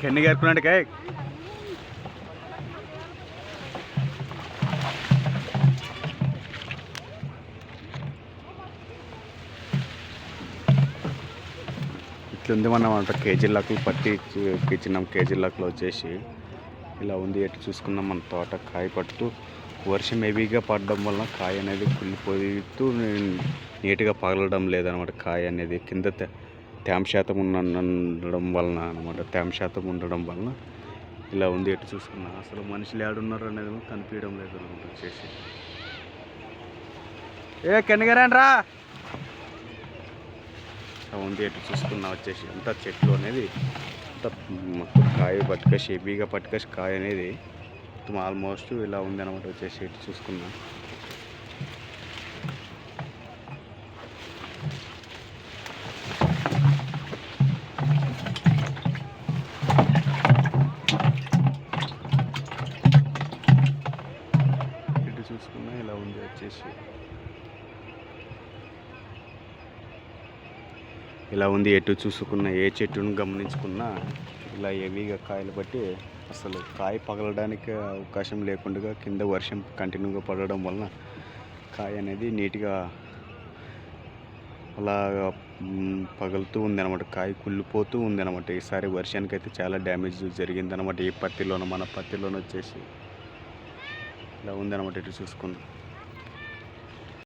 కెన్ని గారుకున్నాడు కాయ్ ఇట్లుంది మనం అంట కేజీ లక్కులు పట్టి ఇచ్చినాం కేజీ లక్కులు వచ్చేసి ఇలా ఉంది. ఎటు చూసుకున్నాం మన తోట కాయ పట్టుతూ వర్షం హెవీగా పడడం వలన కాయ అనేది కుళ్ళిపోతూ నీట్గా పగలడం లేదనమాట. కాయ అనేది కింద తేమ శాతం ఉన్న ఉండడం వలన అనమాట తేమ శాతం ఉండడం వలన ఇలా ఉంది ఎటు చూసుకున్నా. అసలు మనుషులు ఏడున్నారు అనేది కనిపించడం లేదు అనమాట వచ్చేసి. ఏ కెన్నగారండ్రా ఇలా ఉంది ఎటు చూసుకున్నా వచ్చేసి. అంత చెట్లు అనేది అంత కాయ పట్టుకసి హెవీగా పట్టుకసి కాయ అనేది మొత్తం ఆల్మోస్ట్ ఇలా ఉంది అనమాట వచ్చేసి ఇటు చూసుకున్నా. ఇలా ఉంది వచ్చేసి. ఇలా ఉంది ఎటు చూసుకున్న ఏ చెట్టును గమనించుకున్నా ఇలా హెవీగా కాయలు బట్టి అసలు కాయ పగలడానికి అవకాశం లేకుండా కింద వర్షం కంటిన్యూగా పడడం వలన కాయ అనేది నీట్గా అలా పగులుతూ ఉంది అనమాట కాయ కుళ్ళిపోతూ ఉందన్నమాట. ఈసారి వర్షానికి అయితే చాలా డ్యామేజ్ జరిగింది అనమాట ఈ పత్తిలోన మన పత్తిలోన వచ్చేసి. ఇలా ఉంది అనమాట ఇటు చూసుకుందాం